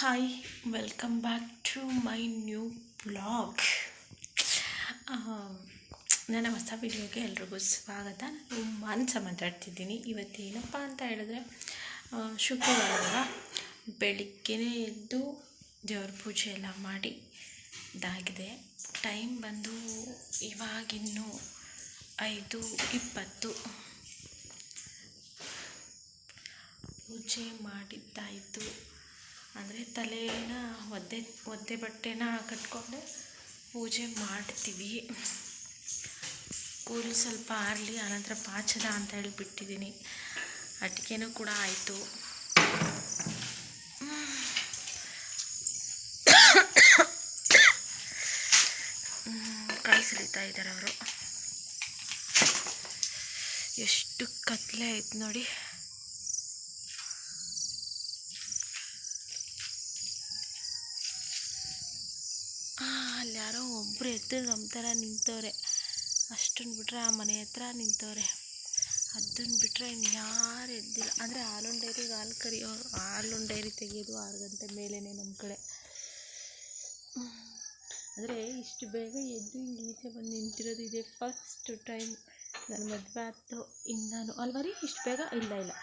Hi welcome back to my new blog ನನ್ನ ಹೊಸ ವಿಡಿಯೋಗೆ ಎಲ್ರಿಗೂ ಸ್ವಾಗತ. ನಾನು ಮಾನ್ಸ ಮಾತಾಡ್ತಿದ್ದೀನಿ ಇವತ್ತೇನಪ್ಪ ಅಂತ ಹೇಳಿದ್ರೆ ಶುಕ್ರವಾರ ಬೆಳಿಗ್ಗೆನೇ ಎದ್ದು ದೇವ್ರ ಪೂಜೆ ಎಲ್ಲ ಮಾಡಿ ಇದಾಗಿದೆ. ಟೈಮ್ ಬಂದು ಇವಾಗಿನ್ನು ಐದು ಇಪ್ಪತ್ತು. ಪೂಜೆ ಮಾಡಿದ್ದಾಯಿತು. ಅಂದರೆ ತಲೆನ ಒದ್ದೆ ಒದ್ದೆ ಬಟ್ಟೆನ ಕಟ್ಕೊಂಡು ಪೂಜೆ ಮಾಡ್ತೀವಿ. ಕೂಲಿ ಸ್ವಲ್ಪ ಆರಲಿ, ಆನಂತರ ಪಾಚದ ಅಂತ ಹೇಳಿಬಿಟ್ಟಿದ್ದೀನಿ ಬಿಟ್ಟಿದ್ದೀನಿ ಅಟ್ಟಿಗೆನೂ ಕೂಡ ಆಯಿತು. ಕೈ ಸುಲಿತಾ ಇದ್ದಾರೆ ಅವರು. ಎಷ್ಟು ಕತ್ಲೆ ಆಯ್ತು ನೋಡಿ ಆ, ಅಲ್ಲಿ ಒಬ್ಬರು ಎದ್ದು ನಮ್ಮ ಥರ ನಿಂತವ್ರೆ. ಅಷ್ಟನ್ನು ಬಿಟ್ಟರೆ ಆ ಮನೆ ಹತ್ರ ನಿಂತವ್ರೆ. ಅದನ್ನು ಬಿಟ್ಟರೆ ಇನ್ಯಾರು ಎದ್ದಿಲ್ಲ. ಅಂದರೆ ಹಾಲೊಂದು ಡೈರಿಗೆ ಹಾಲು ಕರಿಯೋರು ಹಾಲೊಂದು ಡೈರಿ ತೆಗೆಯೋದು ಆರು ಗಂಟೆ ಮೇಲೇ ನಮ್ಮ ಕಡೆ. ಅಂದರೆ ಇಷ್ಟು ಬೇಗ ಎದ್ದು ಹಿಂಗೆ ಈಚೆ ಬಂದು ನಿಂತಿರೋದು ಇದೆ ಫಸ್ಟ್ ಟೈಮ್ ನನ್ನ ಮದುವೆ ಆಯ್ತು ಇನ್ನೂ ಅಲ್ವಾ ರೀ ಇಷ್ಟು ಬೇಗ? ಇಲ್ಲ ಇಲ್ಲ.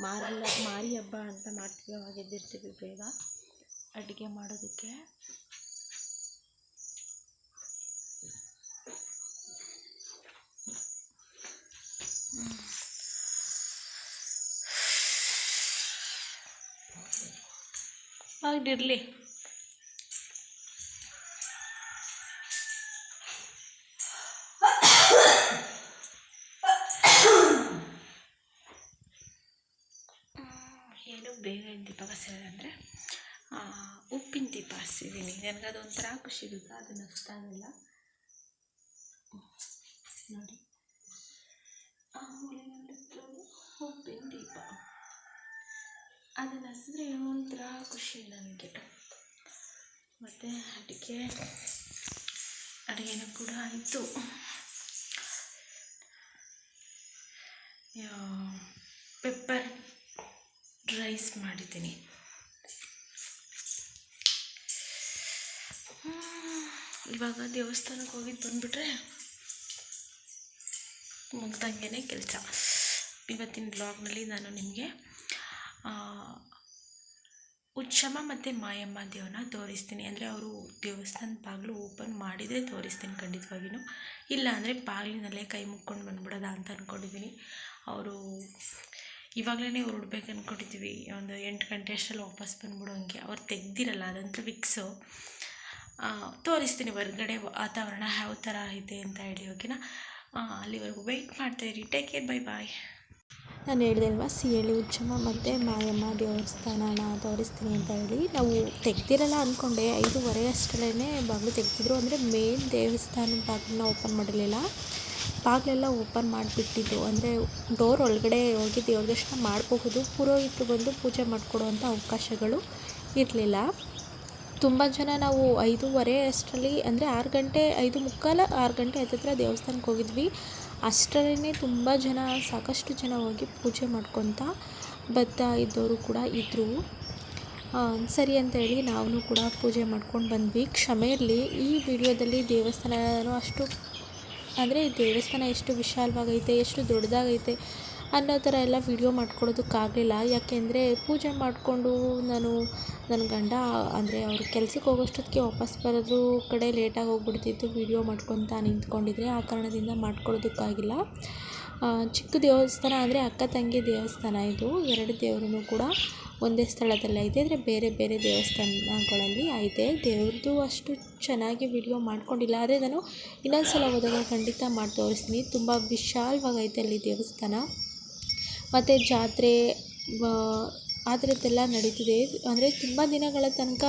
ಮಾರಲ್ಲ, ಮಾರಿ ಹಬ್ಬ ಅಂತ ಮಾಡ್ತೀವಿ ಅವಾಗ ಎದ್ದಿರ್ತೀವಿ ಬೇಗ. ಅಡುಗೆ ಮಾಡೋದಕ್ಕೆ. ಆಗಿರಲಿ. ಏನು ಬೇಗ ಏನು ದೀಪ ಹಚ್ಚಿರೋದು ಅಂದರೆ ಉಪ್ಪಿನ ದೀಪ ಹಸಿದ್ದೀನಿ ನನಗದು ಒಂಥರ ಖುಷಿ ಅದು ಅದನ್ನು ಹಚ್ತಾಗಿಲ್ಲ ಅದನ್ನು ಹಸಿದ್ರೆ ಒಂಥರ ಖುಷಿ ನನಗೆ. ಮತ್ತು ಅಡುಗೆ ಅಡುಗೆನೂ ಕೂಡ ಆಯಿತು. ಪೆಪ್ಪರ್ ರೈಸ್ ಮಾಡಿದ್ದೀನಿ. ಇವಾಗ ದೇವಸ್ಥಾನಕ್ಕೆ ಹೋಗಿದ್ದು ಬಂದುಬಿಟ್ರೆ ಮುಗ್ದಂಗೆ ಕೆಲಸ. ಇವತ್ತಿನ ಬ್ಲಾಗ್ನಲ್ಲಿ ನಾನು ನಿಮಗೆ ಉಚ್ಚಮ್ಮ ಮತ್ತು ಮಾಯಮ್ಮ ದೇವನ ತೋರಿಸ್ತೀನಿ. ಅಂದರೆ ಅವರು ದೇವಸ್ಥಾನದ ಬಾಗಿಲು ಓಪನ್ ಮಾಡಿದರೆ ತೋರಿಸ್ತೀನಿ ಖಂಡಿತವಾಗಿಯೂ ಇಲ್ಲ ಅಂದರೆ ಬಾಗಿಲಿನಲ್ಲೇ ಕೈ ಮುಕ್ಕೊಂಡು ಬಂದ್ಬಿಡೋದ ಅಂತ ಅಂದ್ಕೊಂಡಿದ್ದೀನಿ ಅವರು ಇವಾಗಲೇ ಹೊರಡ್ಬೇಕು ಅಂದ್ಕೊಂಡಿದ್ವಿ ಒಂದು ಎಂಟು ಗಂಟೆ ಅಷ್ಟರಲ್ಲಿ ವಾಪಸ್ ಬಂದ್ಬಿಡೋಂಗೆ ಅವ್ರು ತೆಗ್ದಿರಲ್ಲ, ಅದಂತೂ ವಿಕ್ಸು ತೋರಿಸ್ತೀನಿ ಹೊರ್ಗಡೆ ವಾತಾವರಣ ಯಾವ ಥರ ಇದೆ ಅಂತ ಹೇಳಿ ಓಕೆನಾ ಅಲ್ಲಿವರೆಗೂ ವೆಯ್ಟ್ ಮಾಡ್ತಾಯಿರಿ ಟೇಕ್ ಕೇರ್ ಬೈ ಬಾಯ್ ನಾನು ಹೇಳಿದೆ ಅಲ್ವಾ ಸಿಹಳಿ ಉಚ್ಚಮ್ಮ ಮತ್ತು ಮಾಯಮ್ಮ ದೇವಸ್ಥಾನನ ತೋರಿಸ್ತೀನಿ ಅಂತ ಹೇಳಿ. ನಾವು ತೆಗ್ದಿರಲ್ಲ ಅಂದ್ಕೊಂಡೆ ಐದೂವರೆ ಅಷ್ಟರಲ್ಲೇ ಬಾಗಿಲು ತೆಗ್ದಿದ್ರು. ಅಂದರೆ ಮೇನ್ ದೇವಸ್ಥಾನದ ಬಾಗಿಲನ್ನ ಓಪನ್ ಮಾಡಿರಲಿಲ್ಲ. ಬಾಗಿಲೆಲ್ಲ ಓಪನ್ ಮಾಡಿಬಿಟ್ಟಿದ್ದು. ಅಂದರೆ ಡೋರ್ ಒಳಗಡೆ ಹೋಗಿ ದೇವ್ರ ದರ್ಶನ ಮಾಡಬಹುದು. ಪುರೋಹಿತರು ಬಂದು ಪೂಜೆ ಮಾಡಿಕೊಡುವಂಥ ಅವಕಾಶಗಳು ಇರಲಿಲ್ಲ. ತುಂಬ ಜನ ನಾವು ಐದೂವರೆ ಅಷ್ಟರಲ್ಲಿ, ಅಂದರೆ ಆರು ಗಂಟೆ, ಐದು ಮುಕ್ಕಾಲ ಆರು ಗಂಟೆ ಹತ್ತಿರ ದೇವಸ್ಥಾನಕ್ಕೆ ಹೋಗಿದ್ವಿ. ಅಷ್ಟರಲ್ಲೇ ತುಂಬ ಜನ, ಸಾಕಷ್ಟು ಜನ ಹೋಗಿ ಪೂಜೆ ಮಾಡ್ಕೊತ ಬರ್ತಾ ಇದ್ದವರು ಕೂಡ ಇದ್ದರು ಸರಿ ಅಂತ ಹೇಳಿ ನಾವು ಕೂಡ ಪೂಜೆ ಮಾಡ್ಕೊಂಡು ಬಂದ್ವಿ. ಕ್ಷಮೆ ಇರಲಿ, ಈ ವಿಡಿಯೋದಲ್ಲಿ ದೇವಸ್ಥಾನ ಅಷ್ಟು, ಅಂದರೆ ದೇವಸ್ಥಾನ ಎಷ್ಟು ವಿಶಾಲವಾಗೈತೆ, ಎಷ್ಟು ದೊಡ್ಡದಾಗೈತೆ ಅನ್ನೋ ಥರ ಎಲ್ಲ ವಿಡಿಯೋ ಮಾಡ್ಕೊಳ್ಳೋದಕ್ಕಾಗಲಿಲ್ಲ ಯಾಕೆಂದರೆ ಪೂಜೆ ಮಾಡಿಕೊಂಡು ನಾನು ನನ್ನ ಗಂಡ ಅಂದರೆ ಅವ್ರು ಕೆಲ್ಸಕ್ಕೆ ಹೋಗೋಷ್ಟೊತ್ತಿಗೆ ವಾಪಸ್ ಬರೋದು ಕಡೆ ಲೇಟಾಗಿ ಹೋಗ್ಬಿಡ್ತಿತ್ತು. ವಿಡಿಯೋ ಮಾಡ್ಕೊತಾ ನಿಂತ್ಕೊಂಡಿದ್ರೆ ಆ ಕಾರಣದಿಂದ ಮಾಡ್ಕೊಳ್ಳೋದಕ್ಕಾಗಿಲ್ಲ. ಚಿಕ್ಕ ದೇವಸ್ಥಾನ ಅಂದರೆ ಅಕ್ಕ ತಂಗಿ ದೇವಸ್ಥಾನ ಇದು. ಎರಡು ದೇವರೂ ಕೂಡ ಒಂದೇ ಸ್ಥಳದಲ್ಲಿ ಐತೆ ಅಂದರೆ ಬೇರೆ ಬೇರೆ ದೇವಸ್ಥಾನಗಳಲ್ಲಿ ಐತೆ ದೇವ್ರದ್ದು ಅಷ್ಟು ಚೆನ್ನಾಗಿ ವಿಡಿಯೋ ಮಾಡ್ಕೊಂಡಿಲ್ಲ. ಆದರೆ ನಾನು ಇನ್ನೊಂದು ಸಲ ಹೋದಾಗ ಖಂಡಿತ ಮಾಡಿ ತೋರಿಸ್ತೀನಿ. ತುಂಬ ವಿಶಾಲವಾಗೈತೆ ಅಲ್ಲಿ ದೇವಸ್ಥಾನ. ಮತ್ತು ಜಾತ್ರೆ ಆ ಥರದ್ದೆಲ್ಲ ನಡೀತಿದೆ. ಅಂದರೆ ತುಂಬ ದಿನಗಳ ತನಕ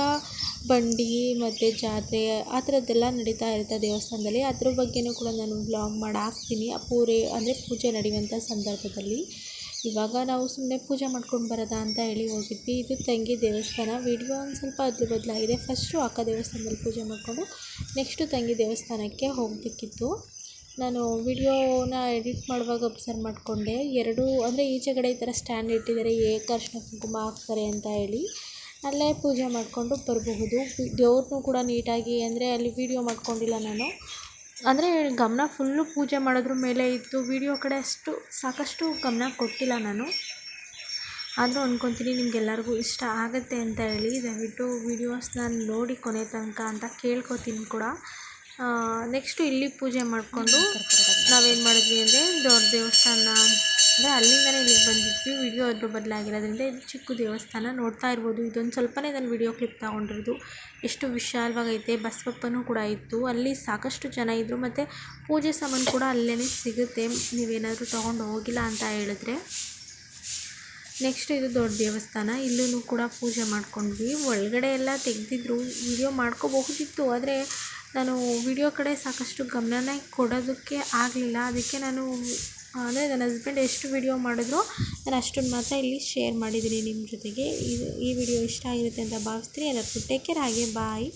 ಬಂಡಿ ಮತ್ತು ಜಾತ್ರೆ ಆ ಥರದ್ದೆಲ್ಲ ನಡೀತಾ ಇರುತ್ತೆ ದೇವಸ್ಥಾನದಲ್ಲಿ. ಅದ್ರ ಬಗ್ಗೆಯೂ ಕೂಡ ನಾನು ಬ್ಲಾಗ್ ಮಾಡಿ ಹಾಕ್ತೀನಿ ಆ ಪೂರೆ ಅಂದರೆ ಪೂಜೆ ನಡೆಯುವಂಥ ಸಂದರ್ಭದಲ್ಲಿ. ಇವಾಗ ನಾವು ಸುಮ್ಮನೆ ಪೂಜೆ ಮಾಡ್ಕೊಂಡು ಬರೋದಾ ಅಂತ ಹೇಳಿ ಹೋಗಿದ್ವಿ. ಇದು ತಂಗಿ ದೇವಸ್ಥಾನ. ವಿಡಿಯೋ ಒಂದು ಸ್ವಲ್ಪ ಅದ್ರ ಬದಲಾಗಿದೆ. ಫಸ್ಟು ಅಕ್ಕ ದೇವಸ್ಥಾನದಲ್ಲಿ ಪೂಜೆ ಮಾಡಿಕೊಂಡು ನೆಕ್ಸ್ಟು ತಂಗಿ ದೇವಸ್ಥಾನಕ್ಕೆ ಹೋಗಬೇಕಿತ್ತು. ನಾನು ವಿಡಿಯೋನ ಎಡಿಟ್ ಮಾಡುವಾಗ ಅಬ್ಸರ್ವ್ ಮಾಡಿಕೊಂಡೆ. ಎರಡು, ಅಂದರೆ ಈಚೆ ಕಡೆ ಈ ಥರ ಸ್ಟ್ಯಾಂಡ್ ಇಟ್ಟಿದ್ದಾರೆ ಏಕ ಕುಂಕುಮ ಹಾಕ್ತಾರೆ ಅಂತ ಹೇಳಿ. ಅಲ್ಲೇ ಪೂಜೆ ಮಾಡಿಕೊಂಡು ಬರಬಹುದು. ದೇವ್ರನ್ನೂ ಕೂಡ ನೀಟಾಗಿ, ಅಂದರೆ ಅಲ್ಲಿ ವೀಡಿಯೋ ಮಾಡ್ಕೊಂಡಿಲ್ಲ ನಾನು. ಅಂದರೆ ಗಮನ ಫುಲ್ಲು ಪೂಜೆ ಮಾಡೋದ್ರ ಮೇಲೆ ಇತ್ತು. ವಿಡಿಯೋ ಕಡೆ ಅಷ್ಟು, ಸಾಕಷ್ಟು ಗಮನ ಕೊಟ್ಟಿಲ್ಲ ನಾನು. ಆದರೂ ಅಂದ್ಕೊತೀನಿ ನಿಮಗೆಲ್ಲರಿಗೂ ಇಷ್ಟ ಆಗುತ್ತೆ ಅಂತ ಹೇಳಿ. ದಯವಿಟ್ಟು ವೀಡಿಯೋಸ್ನ ನೋಡಿ ಕೊನೆ ತನಕ ಅಂತ ಕೇಳ್ಕೊತೀನಿ ಕೂಡ. ನೆಕ್ಸ್ಟು ಇಲ್ಲಿ ಪೂಜೆ ಮಾಡಿಕೊಂಡು ನಾವೇನು ಮಾಡಿದ್ವಿ ಅಂದರೆ ದೊಡ್ಡ ದೇವಸ್ಥಾನ, ಅಂದರೆ ಅಲ್ಲಿಂದನೇ ಇಲ್ಲಿಗೆ ಬಂದಿದ್ವಿ. ವಿಡಿಯೋ ಅದ್ರ ಬದಲಾಗಿರೋದ್ರಿಂದ ಇದು ಚಿಕ್ಕ ದೇವಸ್ಥಾನ ನೋಡ್ತಾ ಇರ್ಬೋದು. ಇದೊಂದು ಸ್ವಲ್ಪನೇ ನಾನು ವಿಡಿಯೋ ಕ್ಲಿಪ್ ತಗೊಂಡಿರೋದು. ಎಷ್ಟು ವಿಶಾಲವಾಗೈತೆ. ಬಸವಪ್ಪನೂ ಕೂಡ ಇತ್ತು. ಅಲ್ಲಿ ಸಾಕಷ್ಟು ಜನ ಇದ್ದರು ಮತ್ತು ಪೂಜೆ ಸಾಮಾನು ಕೂಡ ಅಲ್ಲೇ ಸಿಗುತ್ತೆ. ನೀವೇನಾದರೂ ತೊಗೊಂಡು ಹೋಗಿಲ್ಲ ಅಂತ ಹೇಳಿದ್ರೆ. ನೆಕ್ಸ್ಟ್ ಇದು ದೊಡ್ಡ ದೇವಸ್ಥಾನ. ಇಲ್ಲೂ ಕೂಡ ಪೂಜೆ ಮಾಡ್ಕೊಂಡ್ವಿ. ಒಳಗಡೆ ಎಲ್ಲ ತೆಗೆದಿದ್ರು. ವಿಡಿಯೋ ಮಾಡ್ಕೋಬಹುದಿತ್ತು. ಆದರೆ ನಾನು ವಿಡಿಯೋ ಕಡೆ ಸಾಕಷ್ಟು ಗಮನನೇ ಕೊಡೋದಕ್ಕೆ ಆಗಲಿಲ್ಲ. ಅದಕ್ಕೆ ನಾನು, ಅಂದರೆ ನನ್ನ ಹಸ್ಬೆಂಡ್ ಎಷ್ಟು ವಿಡಿಯೋ ಮಾಡಿದ್ರು ನಾನು ಅಷ್ಟನ್ನು ಮಾತ್ರ ಇಲ್ಲಿ ಶೇರ್ ಮಾಡಿದ್ದೀನಿ ನಿಮ್ಮ ಜೊತೆಗೆ. ಇದು ಈ ವಿಡಿಯೋ ಇಷ್ಟ ಆಗಿರುತ್ತೆ ಅಂತ ಭಾವಿಸ್ತೀನಿ. ಎಲ್ಲರಿಗೂ ಟೇಕ್ ಕೇರ್ ಹಾಗೆ ಬಾಯ್